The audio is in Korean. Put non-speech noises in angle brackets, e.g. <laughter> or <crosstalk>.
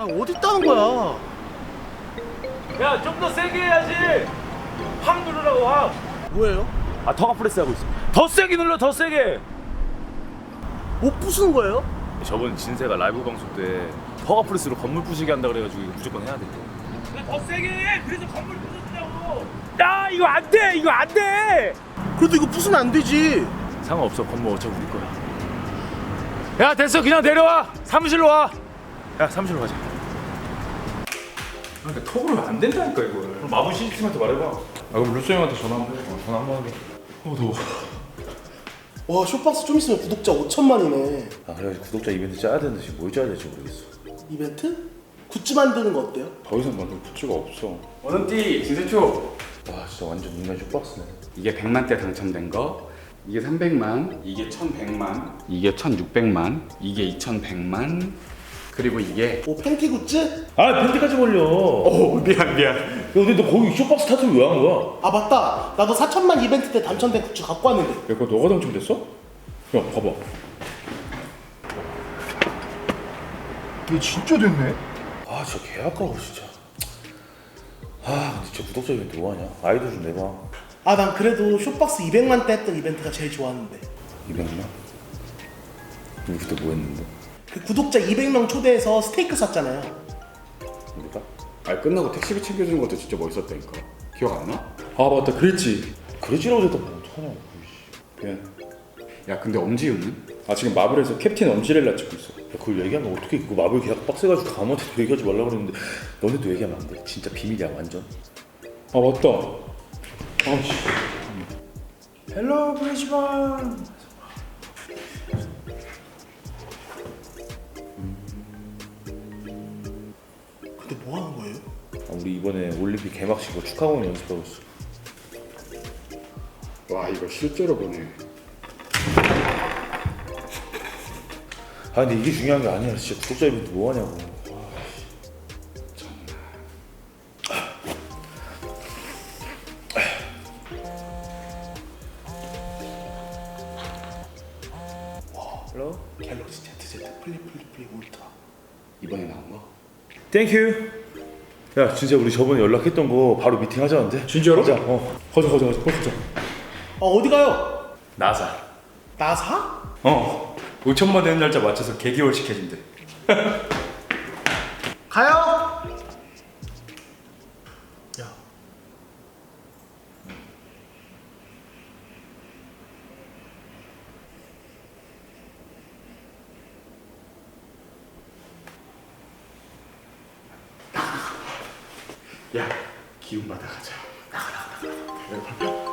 아 어디 있다는 거야? 야 좀 더 세게 해야지 확 누르라고 확아 뭐예요? 터가 프레스 하고 있어 더 세게 눌러 더 세게 못 부수는 거예요? 저번 진세가 라이브 방송 때 허가 프레스로 건물 부시게 한다 그래가지고 이거 무조건 해야 돼. 더 세게 해. 그래서 건물 부서진다고. 야 이거 안 돼. 이거 안 돼. 그래도 이거 부수면 안 되지. 상관없어. 건물 어차피 우리 거야. 야 됐어. 그냥 내려와. 사무실로 와. 야 사무실로 가자. 그러니까 톡으로 안 된다니까 이걸. 그럼 마부 시스템한테 말해봐. 아 그럼 루스 형한테 전화 한번 해. 전화 한번 하게. 어 더워. 와 쇼박스 좀 있으면 구독자 5천만이네. 아 그래 구독자 이벤트 짜야 되는데 지금 뭘 짜야 될지 모르겠어. 이벤트? 굿즈 만드는 거 어때요? 더 이상 만들 굿즈가 없어. 원원띠 진세초 와 진짜 완전 인간 쇼박스네. 이게 100만 대 당첨된 거 이게 300만 이게 1100만 이게 1600만 이게 2100만 그리고 이게 뭐 팬티 굿즈? 아 밴드까지 걸려. 오 미안 미안 야 근데 너 거기 쇼박스 타투를 왜한 거야? 아 맞다. 나도 4천만 이벤트 때 당첨된 굿즈 갖고 왔는데. 야 그거 너가 당첨됐어? 야 봐봐. 이게 진짜 됐네. 아 진짜 개 아까워 진짜. 아 근데 진짜 구독자 이벤트 뭐하냐? 아이돌 좀 내봐. 아 난 그래도 쇼박스 200만 때 했던 이벤트가 제일 좋았는데. 200만? 우리 그때 뭐 했는데? 그 구독자 200명 초대해서 스테이크 샀잖아요. 우리가? 아 끝나고 택시비 챙겨주는 것도 진짜 멋있었다니까 기억 안 나? 아 맞다 그랬지. 그러지라고 했다 뭐 어떡하냐고 미안. 야 근데 엄지윤은? 아 지금 마블에서 캡틴 엄지렐라 찍고 있어. 야 그걸 얘기하면 어떻게 그거 마블 계약 빡세가지고 감한테도 <laughs> 얘기하지 말라 그랬는데 너네도 얘기하면 안돼 진짜 비밀이야 완전 아 맞다. 아씨. 헬로 브리즈번. 근데 뭐 하는 거예요? 아, 우리 이번에 올림픽 개막식으로 축하 공연 연습하고 있어 와 이거 실제로 보네 아 근데 이게 중요한 게 아니야 진짜 구독자 이벤트 뭐하냐고 헬로 갤럭시 Z Z 플립 플립 플립 울트라. 이번에 나온 거? 땡큐 야 진짜 우리 저번에 연락했던 거 바로 미팅 하자는데 진짜로? 가자 어 가자 가자 가자. 빨리 가자. 아 어디 가요? 나사. 나사? 어. 5천만 되는 날짜 맞춰서 개기월 시켜준대. <laughs> 가요. 야. 야 기운 받아 가자. 나가 나가 나가